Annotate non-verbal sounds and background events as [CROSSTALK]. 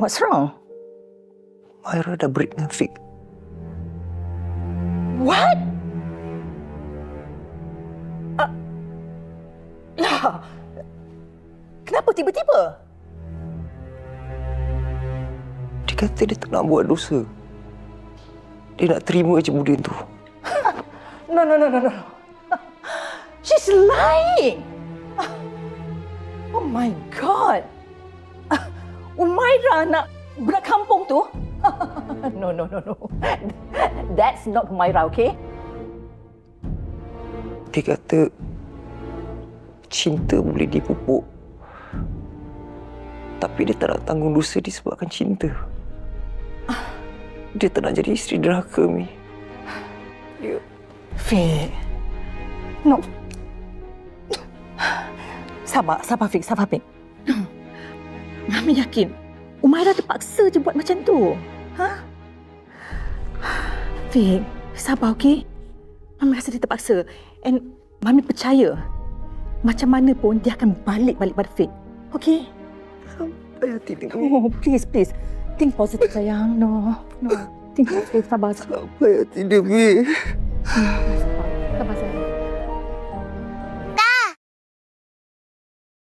What's wrong? Myra dah break dengan Fik. What? Uh, lah. Kenapa tiba-tiba? Dia kata dia tak nak buat dosa. Dia nak terima je budian tu. [LAUGHS] No, no, no, no, no. She's lying. Oh my God. Umaira nak budak kampung tu? [LAUGHS] No, no, no, no. That's not Umaira, okay? Dia kata cinta boleh dipupuk. Tapi dia tak nak tanggung dosa disebabkan cinta. Dia tak nak jadi isteri derhaka, Mi. Dia, Fik. No. Sabar, sabar Fik, sabar Fik. Mami yakin Umaira terpaksa je buat macam tu. Ha? Fik, sabar okey? Mami rasa dia terpaksa. And Mami percaya macam mana pun dia akan balik-balik pada Fik. Okey? sampai hati dengan Oh, please, please. Think positive sayang. No, no. Think positive, sabar. Sampai hati dia, Mi.